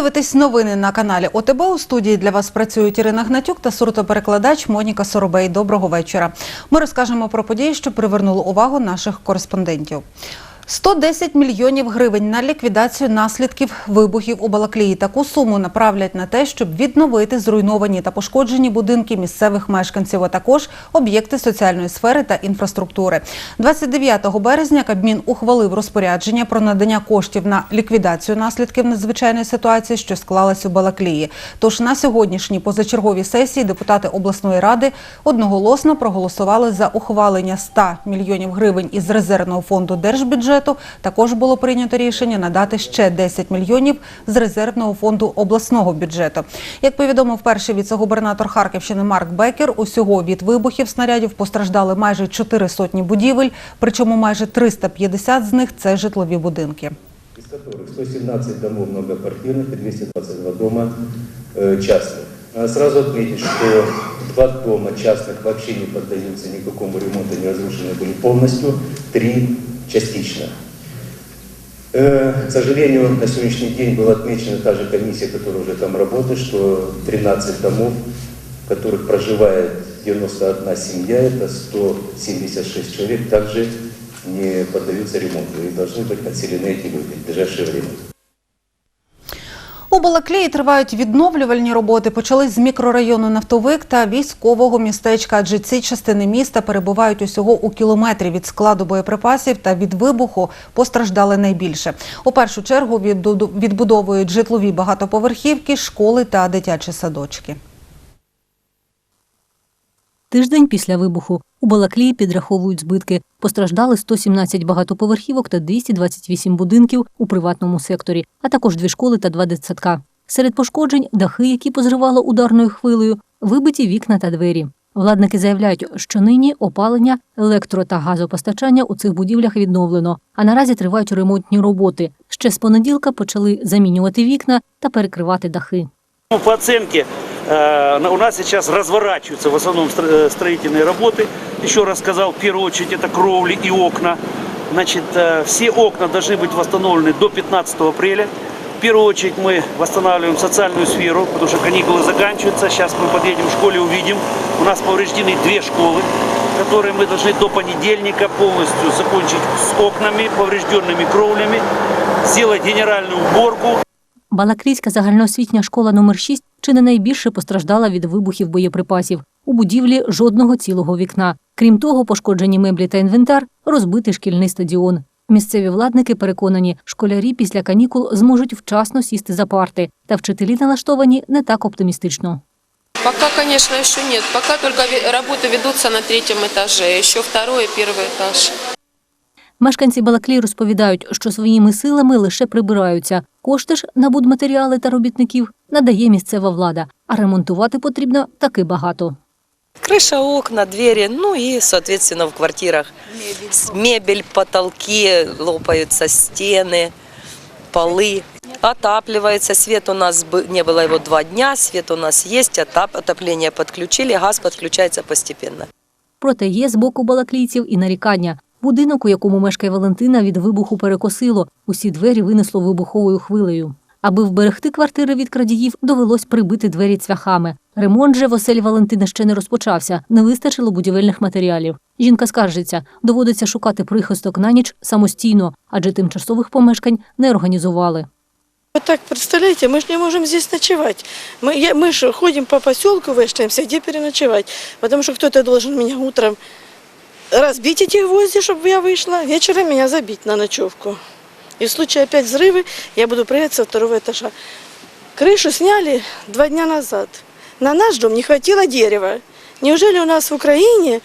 Ви дивитесь новини на каналі ОТБ. У студії для вас працюють Ірина Гнатюк та суртоперекладач Моніка Соробей. Доброго вечора. Ми розкажемо про події, що привернули увагу наших кореспондентів. 110 мільйонів гривень на ліквідацію наслідків вибухів у Балаклії. Таку суму направлять на те, щоб відновити зруйновані та пошкоджені будинки місцевих мешканців, а також об'єкти соціальної сфери та інфраструктури. 29 березня Кабмін ухвалив розпорядження про надання коштів на ліквідацію наслідків надзвичайної ситуації, що склалась у Балаклії. Тож на сьогоднішній позачерговій сесії депутати обласної ради одноголосно проголосували за ухвалення 100 мільйонів гривень із резервного фонду держбюджету Також було прийнято рішення надати ще 10 мільйонів з резервного фонду обласного бюджету. Як повідомив перший віце-губернатор Харківщини Марк Бекер, усього від вибухів снарядів постраждали майже 4 сотні будівель, причому майже 350 з них це житлові будинки. из которых 117 домов многоквартирных и 222 дома э, частных. Надо Сразу отметить, что два дома частных вообще не поддаются никакому ремонту, не разрушены были полностью, три частично. Э, К сожалению, на сегодняшний день была отмечена та же комиссия, которая уже там работает, что 13 домов, в которых проживает 91 семья, это 176 человек, также не поддаются ремонту и должны быть отселены эти люди в ближайшее время. У Балаклії тривають відновлювальні роботи. Почались з мікрорайону Нафтовик та військового містечка, адже ці частини міста перебувають усього у кілометрі від складу боєприпасів та від вибуху постраждали найбільше. У першу чергу відбудовують житлові багатоповерхівки, школи та дитячі садочки. Тиждень після вибуху у Балаклії підраховують збитки. Постраждали 117 багатоповерхівок та 228 будинків у приватному секторі, а також дві школи та два дитсадка. Серед пошкоджень дахи, які позривало ударною хвилею, вибиті вікна та двері. Владники заявляють, що нині опалення, електро та газопостачання у цих будівлях відновлено, а наразі тривають ремонтні роботи. Ще з понеділка почали замінювати вікна та перекривати дахи. Ну, По на- у нас сейчас разворачиваются в основном э, строительные работы. Еще раз сказал, в первую очередь это кровли и окна. Значит, э, все окна должны быть восстановлены до 15 апреля. В первую очередь мы восстанавливаем социальную сферу, потому что каникулы заканчиваются. Сейчас мы подъедем в школе, увидим. У нас повреждены две школы, которые мы должны до понедельника полностью закончить с окнами, поврежденными кровлями, сделать генеральную уборку. Балаклійська загальноосвітня школа номер 6 чи не найбільше постраждала від вибухів боєприпасів. У будівлі жодного цілого вікна. Крім того, пошкоджені меблі та інвентар, розбитий шкільний стадіон. Місцеві владники переконані, школярі після канікул зможуть вчасно сісти за парти, та вчителі налаштовані не так оптимістично. Пока, конечно, еще нет. Пока только ве- работы ведутся на третьем этаже. Еще второй и первый этаж. Мешканці Балаклії розповідають, що своїми силами лише прибираються. Кошти ж на будматеріали та робітників надає місцева влада, а ремонтувати потрібно таки багато. Крыша, окна, двери, ну и, соответственно, в квартирах с- мебель, потолки, лопаются стены, полы. Отапливается, свет у нас бы- не было его два дня, свет у нас есть, отап- отопление подключили, газ подключается постепенно. Проте є з боку балаклійців і нарікання. Будинок, у якому мешкає Валентина, від вибуху перекосило. Усі двері винесло вибуховою хвилею. Аби вберегти квартири від крадіїв, довелось прибити двері цвяхами. Ремонт же в оселі Валентини ще не розпочався, не вистачило будівельних матеріалів. Жінка скаржиться, доводиться шукати прихисток на ніч самостійно, адже тимчасових помешкань не організували. Вот так, представляете, мы же не можем здесь ночевать. Мы, я, мы же ходим по поселку, вешаемся, где переночевать. Потому что кто-то должен меня утром разбить эти гвозди, чтобы я вышла, вечером меня забить на ночевку. И в случае опять взрывы я буду прыгать со второго этажа. Крышу сняли два дня назад. На наш дом не хватило дерева. Неужели у нас в Украине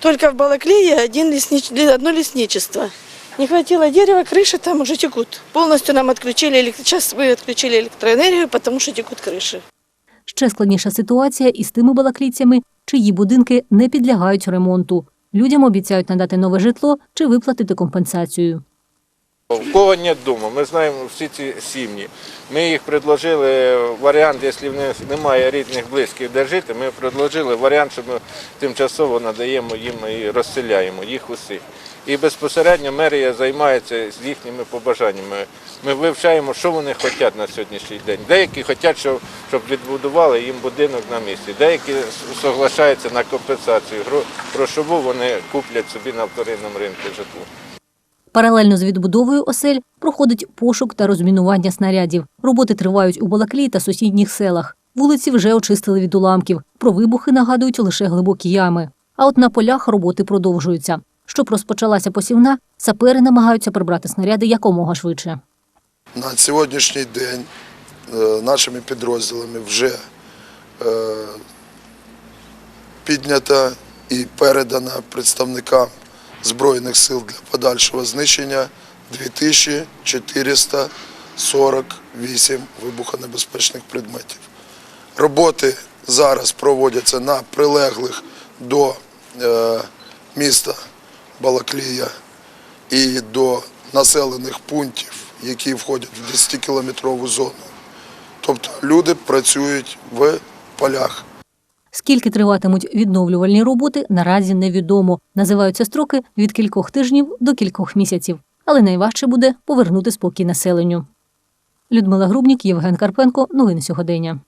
только в Балаклее один леснич... одно лесничество? Не хватило дерева, крыши там уже текут. Полностью нам отключили, элек- сейчас мы отключили электроэнергию, потому что текут крыши. Ще складніша ситуація із тими балаклійцями, чиї будинки не підлягають ремонту. Людям обіцяють надати нове житло чи виплатити компенсацію. У кого нет дома, ми знаємо всі ці сім'ї. Ми їх предложили варіант, якщо в них немає рідних близьких, де жити, ми предложили варіант, що ми тимчасово надаємо їм і розселяємо їх усіх. І безпосередньо мерія займається з їхніми побажаннями. Ми вивчаємо, що вони хочуть на сьогоднішній день. Деякі хочуть, щоб, відбудували їм будинок на місці. Деякі соглашаються на компенсацію. Грошову вони куплять собі на вторинному ринку житло. Паралельно з відбудовою осель проходить пошук та розмінування снарядів. Роботи тривають у Балаклії та сусідніх селах. Вулиці вже очистили від уламків. Про вибухи нагадують лише глибокі ями. А от на полях роботи продовжуються. Щоб розпочалася посівна, сапери намагаються прибрати снаряди якомога швидше. На сьогоднішній день е, нашими підрозділами вже е, піднята і передана представникам Збройних сил для подальшого знищення 2448 вибухонебезпечних предметів. Роботи зараз проводяться на прилеглих до е, міста Балаклія і до населених пунктів, які входять в 10-кілометрову зону. Тобто люди працюють в полях. Скільки триватимуть відновлювальні роботи, наразі невідомо. Називаються строки від кількох тижнів до кількох місяців. Але найважче буде повернути спокій населенню. Людмила Грубнік, Євген Карпенко. Новини сьогодення.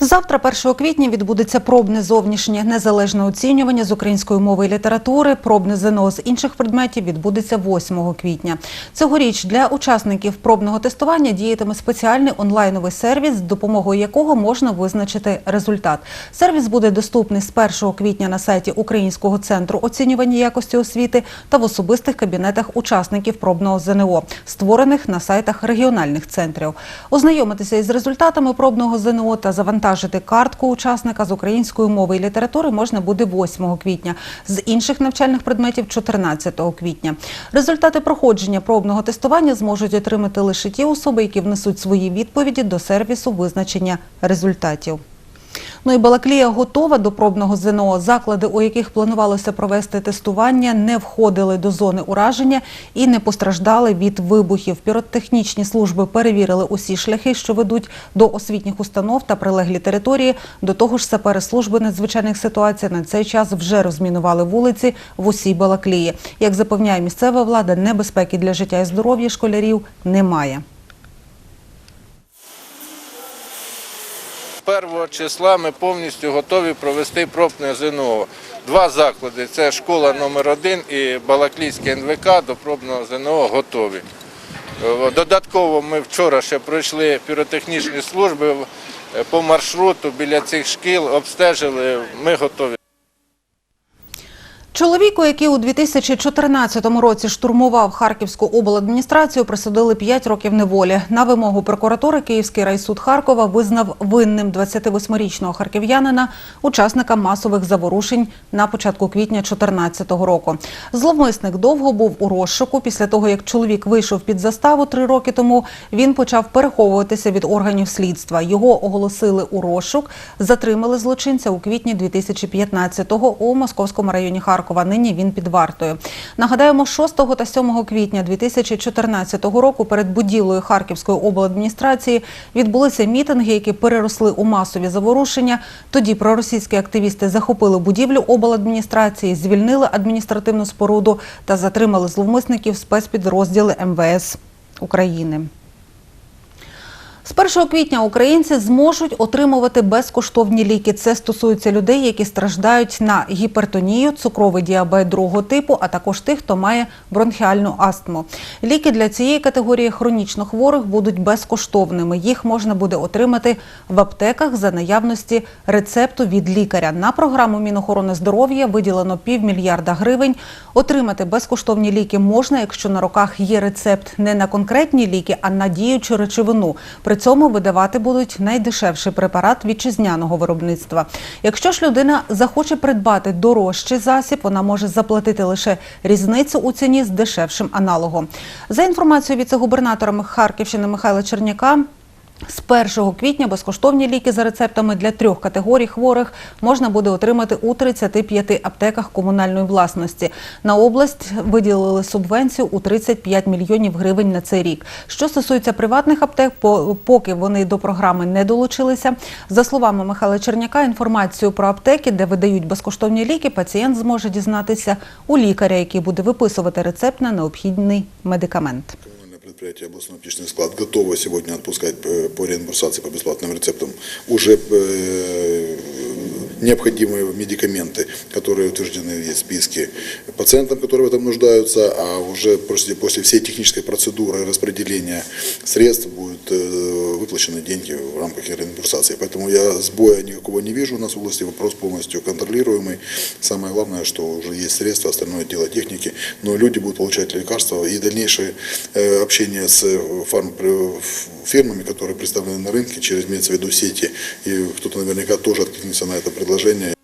Завтра, 1 квітня, відбудеться пробне зовнішнє незалежне оцінювання з української мови і літератури. Пробне ЗНО з інших предметів відбудеться 8 квітня. Цьогоріч для учасників пробного тестування діятиме спеціальний онлайновий сервіс, з допомогою якого можна визначити результат. Сервіс буде доступний з 1 квітня на сайті Українського центру оцінювання якості освіти та в особистих кабінетах учасників пробного ЗНО, створених на сайтах регіональних центрів. Ознайомитися із результатами пробного ЗНО та завантажити картку учасника з української мови і літератури можна буде 8 квітня, з інших навчальних предметів 14 квітня. Результати проходження пробного тестування зможуть отримати лише ті особи, які внесуть свої відповіді до сервісу визначення результатів. Ну і Балаклія готова до пробного ЗНО. Заклади, у яких планувалося провести тестування, не входили до зони ураження і не постраждали від вибухів. Піротехнічні служби перевірили усі шляхи, що ведуть до освітніх установ та прилеглі території. До того ж, сапери служби надзвичайних ситуацій на цей час вже розмінували вулиці в усій Балаклії. Як запевняє місцева влада, небезпеки для життя і здоров'я школярів немає. 1 числа ми повністю готові провести пробне ЗНО. Два заклади це школа номер 1 і Балаклійське НВК до пробного ЗНО готові. Е, Додатково ми вчора ще пройшли піротехнічні служби е, по маршруту біля цих шкіл, обстежили, ми готові. Чоловіку, який у 2014 році штурмував Харківську обладміністрацію, присудили 5 років неволі. На вимогу прокуратури Київський райсуд Харкова визнав винним 28-річного харків'янина, учасника масових заворушень на початку квітня 2014 року. Зловмисник довго був у розшуку. Після того, як чоловік вийшов під заставу три роки тому, він почав переховуватися від органів слідства. Його оголосили у розшук, затримали злочинця у квітні 2015-го у Московському районі Харкова. Нині він під вартою. Нагадаємо, 6 та 7 квітня 2014 року перед будівлею Харківської обладміністрації відбулися мітинги, які переросли у масові заворушення. Тоді проросійські активісти захопили будівлю обладміністрації, звільнили адміністративну споруду та затримали зловмисників спецпідрозділи МВС України. З 1 квітня українці зможуть отримувати безкоштовні ліки. Це стосується людей, які страждають на гіпертонію, цукровий діабет другого типу, а також тих, хто має бронхіальну астму. Ліки для цієї категорії хронічно хворих будуть безкоштовними. Їх можна буде отримати в аптеках за наявності рецепту від лікаря. На програму Мінохорони здоров'я виділено півмільярда гривень. Отримати безкоштовні ліки можна, якщо на руках є рецепт не на конкретні ліки, а на діючу речовину. Цьому видавати будуть найдешевший препарат вітчизняного виробництва. Якщо ж людина захоче придбати дорожчий засіб, вона може заплатити лише різницю у ціні з дешевшим аналогом. За інформацією віце-губернатора Харківщини Михайла Черняка, З 1 квітня безкоштовні ліки за рецептами для трьох категорій хворих можна буде отримати у 35 аптеках комунальної власності. На область виділили субвенцію у 35 мільйонів гривень на цей рік. Що стосується приватних аптек, поки вони до програми не долучилися. За словами Михайла Черняка, інформацію про аптеки, де видають безкоштовні ліки, пацієнт зможе дізнатися у лікаря, який буде виписувати рецепт на необхідний медикамент Коммунальное предприятие областной аптечный склад готово сегодня отпускать э, по реимбурсации по бесплатным рецептам уже э, необходимые медикаменты, которые утверждены в списке пациентам, которые в этом нуждаются, а уже после, после всей технической процедуры распределения средств будут э, выплачены деньги в рамках реимбурсации. Поэтому я сбоя никакого не вижу у нас в области, вопрос полностью контролируемый. Самое главное, что уже есть средства, остальное дело техники, но люди будут получать лекарства и дальнейшее э, общение с фармфирмами, которые представлены на рынке, через имеется в виду сети, и кто-то наверняка тоже откликнется на это предложение. предложение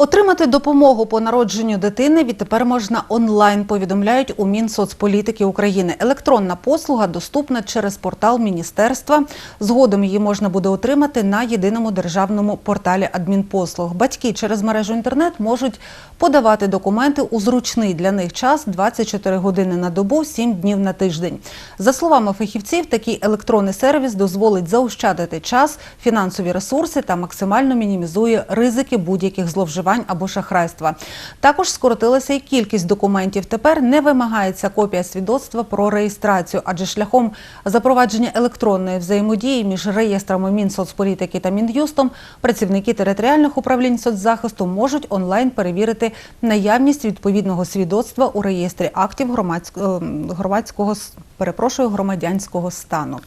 Отримати допомогу по народженню дитини відтепер можна онлайн, повідомляють у Мінсоцполітики України. Електронна послуга доступна через портал міністерства. Згодом її можна буде отримати на єдиному державному порталі адмінпослуг. Батьки через мережу інтернет можуть подавати документи у зручний для них час 24 години на добу, 7 днів на тиждень. За словами фахівців, такий електронний сервіс дозволить заощадити час, фінансові ресурси та максимально мінімізує ризики будь-яких зловживань або шахрайства. Також скоротилася і кількість документів. Тепер не вимагається копія свідоцтва про реєстрацію, адже шляхом запровадження електронної взаємодії між реєстрами Мінсоцполітики та Мін'юстом працівники територіальних управлінь соцзахисту можуть онлайн перевірити наявність відповідного свідоцтва у реєстрі актів громадського, ем, громадського перепрошую, громадянського стану.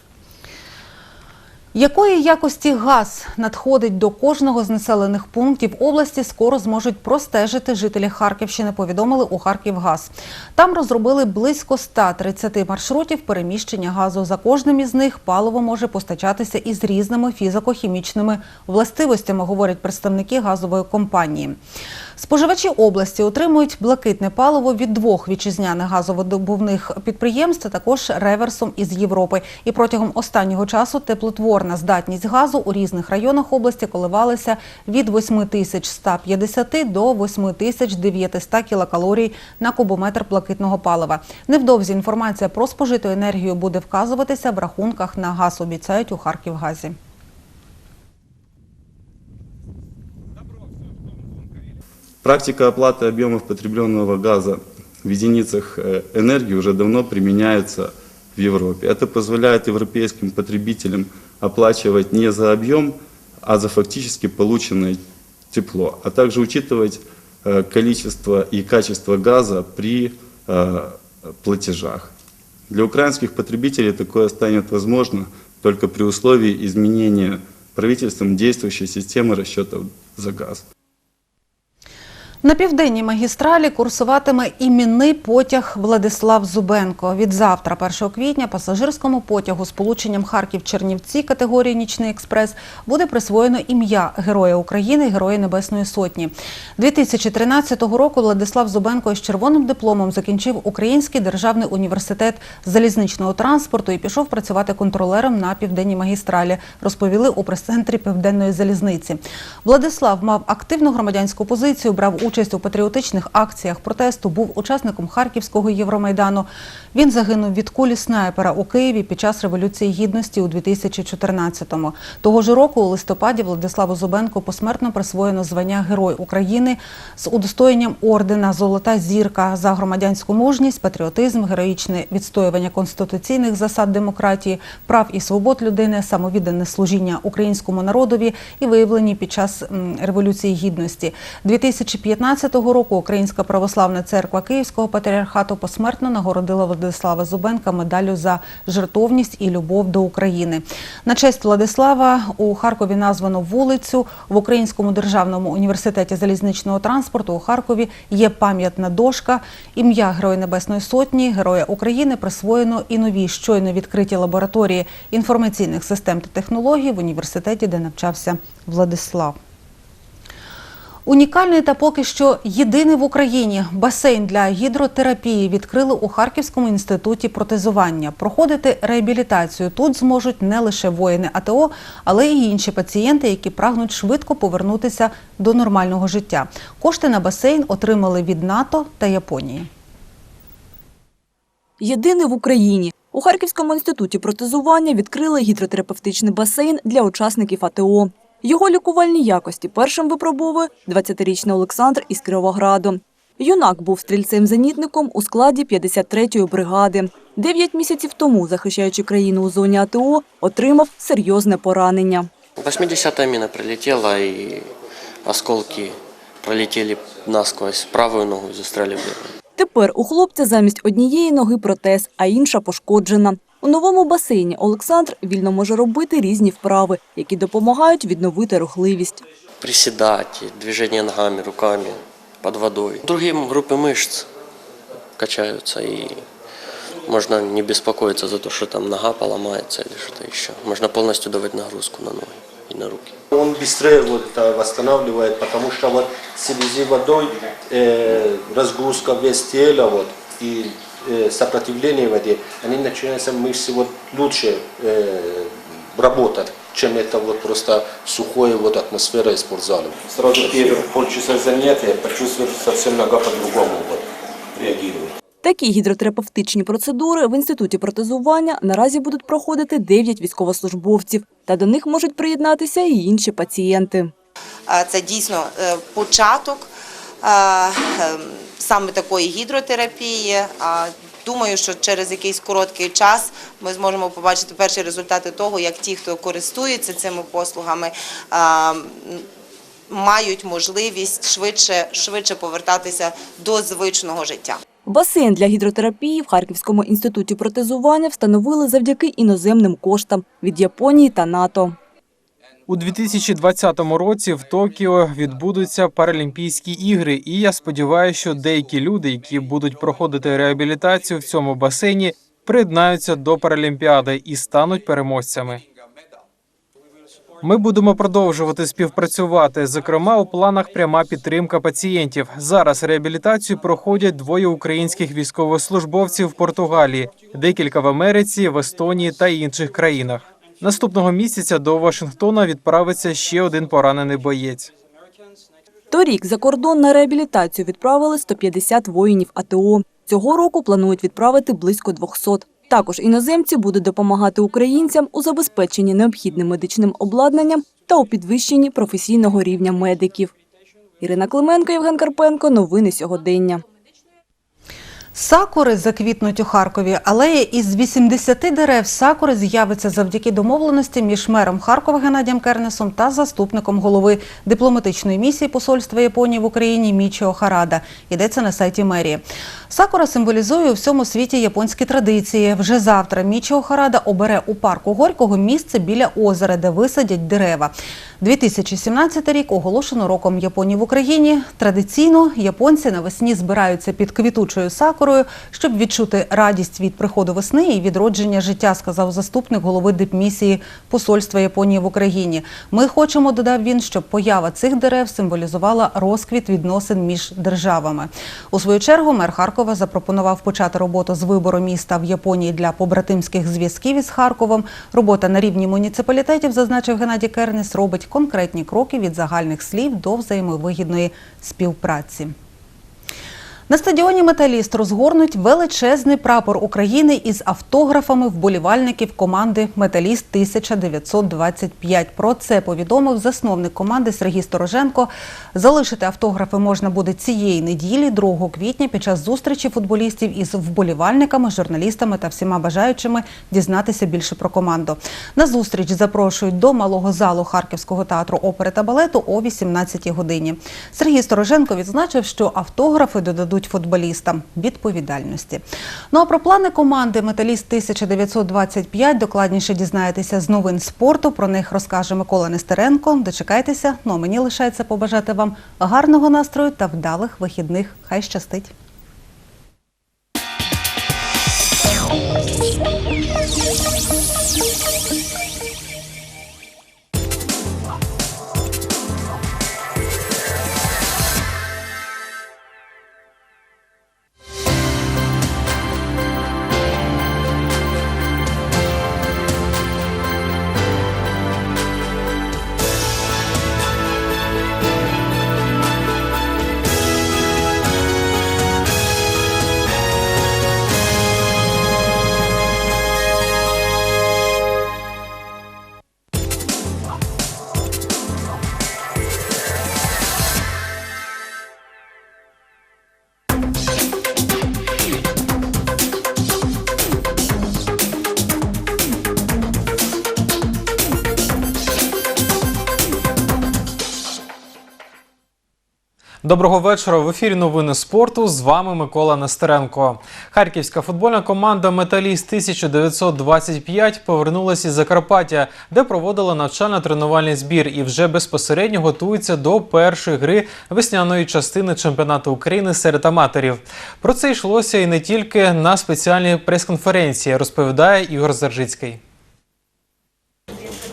Якої якості газ надходить до кожного з населених пунктів області, скоро зможуть простежити жителі Харківщини, повідомили у Харківгаз. Там розробили близько 130 маршрутів переміщення газу. За кожним із них паливо може постачатися із різними фізико-хімічними властивостями, говорять представники газової компанії. Споживачі області отримують блакитне паливо від двох вітчизняних газовидобувних підприємств, також реверсом із Європи. І протягом останнього часу теплотворна здатність газу у різних районах області коливалася від 8150 до 8900 кілокалорій на кубометр блакитного палива. Невдовзі інформація про спожиту енергію буде вказуватися в рахунках на газ, обіцяють у Харківгазі. Практика оплаты объемов потребленного газа в единицах э, энергии уже давно применяется в Европе. Это позволяет европейским потребителям оплачивать не за объем, а за фактически полученное тепло, а также учитывать э, количество и качество газа при э, платежах. Для украинских потребителей такое станет возможно только при условии изменения правительством действующей системы расчетов за газ. На південній магістралі курсуватиме іменний потяг Владислав Зубенко. Від завтра, 1 квітня, пасажирському потягу з полученням Харків-Чернівці категорії Нічний експрес буде присвоєно ім'я Героя України, Героя Небесної Сотні. 2013 року Владислав Зубенко із червоним дипломом закінчив Український державний університет залізничного транспорту і пішов працювати контролером на південній магістралі. Розповіли у прес-центрі Південної залізниці. Владислав мав активну громадянську позицію, брав участь у патріотичних акціях протесту, був учасником Харківського Євромайдану. Він загинув від кулі снайпера у Києві під час Революції Гідності у 2014-му. Того ж року у листопаді Владиславу Зубенку посмертно присвоєно звання Герой України з удостоєнням ордена Золота зірка за громадянську мужність, патріотизм, героїчне відстоювання конституційних засад демократії, прав і свобод людини, самовіддане служіння українському народові і виявлені під час Революції Гідності. 2015 року Українська православна церква Київського патріархату посмертно нагородила Владислава Зубенка медаллю за жертовність і любов до України. На честь Владислава у Харкові названо вулицю в Українському державному університеті залізничного транспорту у Харкові є пам'ятна дошка. Ім'я Героя Небесної Сотні, Героя України присвоєно і нові щойно відкриті лабораторії інформаційних систем та технологій в університеті, де навчався Владислав. Унікальний та поки що єдиний в Україні басейн для гідротерапії відкрили у Харківському інституті протезування. Проходити реабілітацію тут зможуть не лише воїни АТО, але й інші пацієнти, які прагнуть швидко повернутися до нормального життя. Кошти на басейн отримали від НАТО та Японії. Єдиний в Україні. У Харківському інституті протезування відкрили гідротерапевтичний басейн для учасників АТО. Його лікувальні якості першим випробовує 20-річний Олександр із Кіровограду. Юнак був стрільцем-зенітником у складі 53-ї бригади. Дев'ять місяців тому, захищаючи країну у зоні АТО, отримав серйозне поранення. 80-я мина прилетела, и осколки пролетели насквозь. Правую ногу застряли. Тепер у хлопця замість однієї ноги протез, а інша пошкоджена. У новому басейні Олександр вільно може робити різні вправи, які допомагають відновити рухливість. Приседать, движение ногами, руками, под водой. Другие группы мышц качаются, и можно не беспокоиться за то, что там нога поломается или что-то еще. Можно полностью давать нагрузку на ноги и на руки. Он быстрее вот, э, восстанавливает, потому что вот в связи водой э, разгрузка вес тела вот, и э, сопротивление воде, они начинаются мышцы вот, лучше э, работать, чем это вот просто сухое вот атмосфера из спортзала. Сразу первые полчаса занятия почувствовал совсем нога по-другому вот, реагирует. Такі гідротерапевтичні процедури в інституті протезування наразі будуть проходити 9 військовослужбовців, та до них можуть приєднатися і інші пацієнти. Е, Це дійсно е, початок е, ем, саме такої гідротерапії. А Думаю, що через якийсь короткий час ми зможемо побачити перші результати того, як ті, хто користується цими послугами, мають можливість швидше, швидше повертатися до звичного життя. Басейн для гідротерапії в Харківському інституті протезування встановили завдяки іноземним коштам від Японії та НАТО. У 2020 році в Токіо відбудуться Паралімпійські ігри, і я сподіваюся, що деякі люди, які будуть проходити реабілітацію в цьому басейні, приєднаються до Паралімпіади і стануть переможцями. Ми будемо продовжувати співпрацювати. Зокрема, у планах пряма підтримка пацієнтів. Зараз реабілітацію проходять двоє українських військовослужбовців в Португалії, декілька в Америці, в Естонії та інших країнах. Наступного місяця до Вашингтона відправиться ще один поранений боєць. Торік за кордон на реабілітацію відправили 150 воїнів АТО. Цього року планують відправити близько 200. Також іноземці будуть допомагати українцям у забезпеченні необхідним медичним обладнанням та у підвищенні професійного рівня медиків. Ірина Клименко, Євген Карпенко. Новини сьогодення. Сакури заквітнуть у Харкові. Алея із 80 дерев сакури з'явиться завдяки домовленості між мером Харкова Геннадієм Кернесом та заступником голови дипломатичної місії посольства Японії в Україні Мічо Харада. Йдеться на сайті мерії. Сакура символізує у всьому світі японські традиції. Вже завтра Мічіо Харада обере у парку Горького місце біля озера, де висадять дерева. 2017 рік оголошено роком Японії в Україні. Традиційно японці навесні збираються під квітучою сакурою, щоб відчути радість від приходу весни і відродження життя, сказав заступник голови дипмісії посольства Японії в Україні. Ми хочемо, додав він, щоб поява цих дерев символізувала розквіт відносин між державами. У свою чергу мер Харкова запропонував почати роботу з вибору міста в Японії для побратимських зв'язків із Харковом. Робота на рівні муніципалітетів, зазначив Геннадій Кернес, робить конкретні кроки від загальних слів до взаємовигідної співпраці. На стадіоні Металіст розгорнуть величезний прапор України із автографами вболівальників команди Металіст 1925. Про це повідомив засновник команди Сергій Стороженко. Залишити автографи можна буде цієї неділі, 2 квітня, під час зустрічі футболістів із вболівальниками, журналістами та всіма бажаючими дізнатися більше про команду. На зустріч запрошують до малого залу Харківського театру опери та балету о 18 годині. Сергій Стороженко відзначив, що автографи додадуть футболістам відповідальності. Ну а про плани команди Металіст 1925 докладніше дізнаєтеся з новин спорту. Про них розкаже Микола Нестеренко. Дочекайтеся. Ну а мені лишається побажати вам гарного настрою та вдалих вихідних. Хай щастить. Доброго вечора. В ефірі новини спорту. З вами Микола Нестеренко. Харківська футбольна команда Металіст 1925 повернулася із Закарпаття, де проводила навчально-тренувальний збір і вже безпосередньо готується до першої гри весняної частини чемпіонату України серед аматорів. Про це йшлося і не тільки на спеціальній прес-конференції, розповідає Ігор Заржицький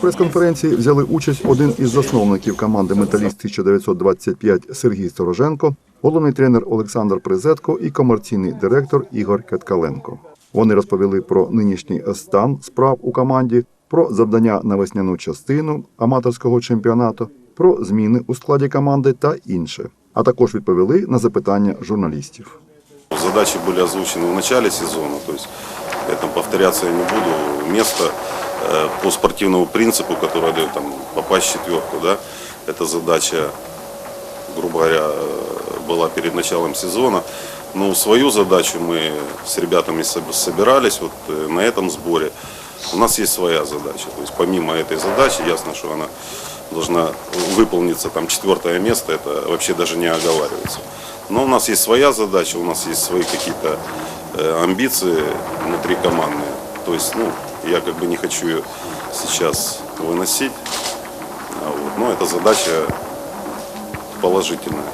В прес-конференції взяли участь один із засновників команди Металіст 1925 Сергій Стороженко, головний тренер Олександр Призетко і комерційний директор Ігор Кеткаленко. Вони розповіли про нинішній стан справ у команді, про завдання на весняну частину аматорського чемпіонату, про зміни у складі команди та інше. А також відповіли на запитання журналістів. Задачи были озвучены в начале сезона, то есть это повторяться я не буду. Место э, по спортивному принципу, которое дает там попасть в четверку, да, эта задача, грубо говоря, э, была перед началом сезона. Но свою задачу мы с ребятами соб- собирались вот э, на этом сборе. У нас есть своя задача. То есть помимо этой задачи, ясно, что она должна выполниться там четвертое место, это вообще даже не оговаривается. Но у нас есть своя задача, у нас есть свои какие-то э, амбиции внутри командные. То есть, ну, я как бы не хочу ее сейчас выносить. А вот, но эта задача положительная.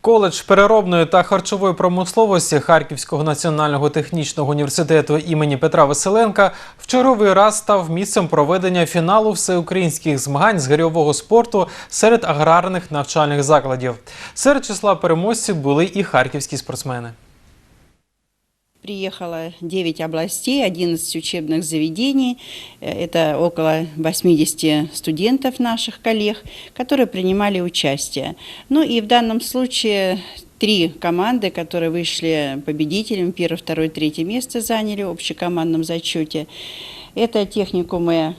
Коледж переробної та харчової промисловості Харківського національного технічного університету імені Петра Василенка в черговий раз став місцем проведення фіналу всеукраїнських змагань з гирьового спорту серед аграрних навчальних закладів. Серед числа переможців були і харківські спортсмени. Приехало 9 областей, 11 учебных заведений. Э, Это около 80 студентов наших коллег, которые принимали участие. Ну и в данном случае три команды, которые вышли победителями, первое, второе, третье место заняли в общекомандном зачете. Это техникумы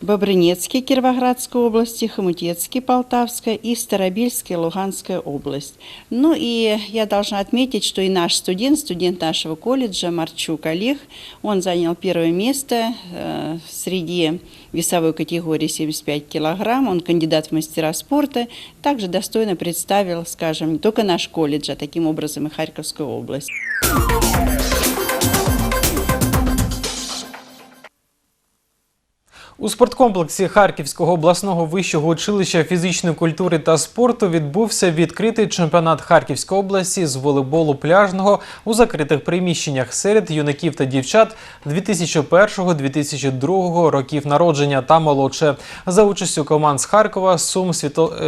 Бобрынецкий Кировоградской области, Хомутецкий Полтавская и Старобельская Луганская область. Ну и я должна отметить, что и наш студент, студент нашего колледжа Марчук Олег, он занял первое место э, среди весовой категории 75 килограмм, он кандидат в мастера спорта, также достойно представил, скажем, не только наш колледж, а таким образом и Харьковскую область. У спорткомплексі Харківського обласного вищого училища фізичної культури та спорту відбувся відкритий чемпіонат Харківської області з волейболу пляжного у закритих приміщеннях серед юнаків та дівчат 2001-2002 років народження та молодше за участю команд з Харкова, Сум, е,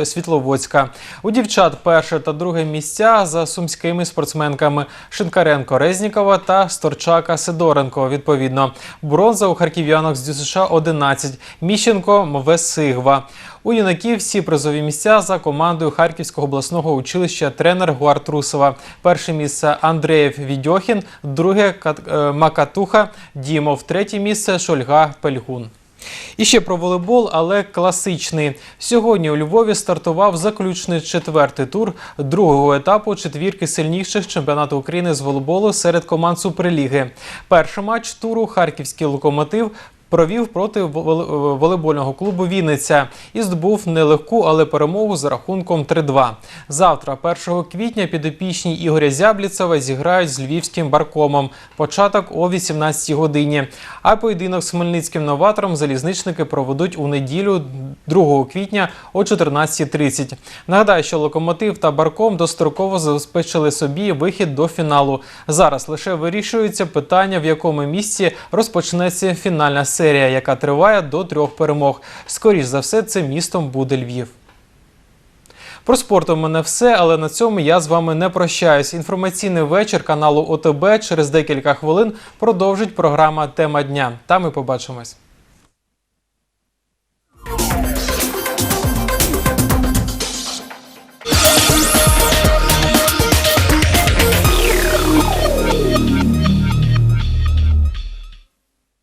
Світловодська. У дівчат перше та друге місця за сумськими спортсменками Шинкаренко Резнікова та Сторчака Сидоренко. Відповідно, бронза у харків'янок з ДЮСШ 11, Міщенко Мове Сигва. У юнаків всі призові місця за командою Харківського обласного училища тренер Гуар Трусова. Перше місце Андреєв Відьохін, друге е, Макатуха Дімов, третє місце Шольга Пельгун. І ще про волейбол, але класичний. Сьогодні у Львові стартував заключний четвертий тур другого етапу четвірки сильніших чемпіонату України з волейболу серед команд Суперліги. Перший матч туру Харківський локомотив. Провів проти воле- волейбольного клубу Вінниця і здобув нелегку, але перемогу за рахунком 3-2. Завтра, 1 квітня, підопічні Ігоря Зябліцева зіграють з львівським баркомом. Початок о 18 годині. А поєдинок з хмельницьким новатором залізничники проведуть у неділю 2 квітня о 14.30. Нагадаю, що локомотив та барком достроково забезпечили собі вихід до фіналу. Зараз лише вирішується питання, в якому місці розпочнеться фінальна серія, яка триває до трьох перемог. Скоріш за все, це містом буде Львів. Про спорт у мене все, але на цьому я з вами не прощаюсь. Інформаційний вечір каналу ОТБ через декілька хвилин продовжить програма Тема дня. Там і побачимось.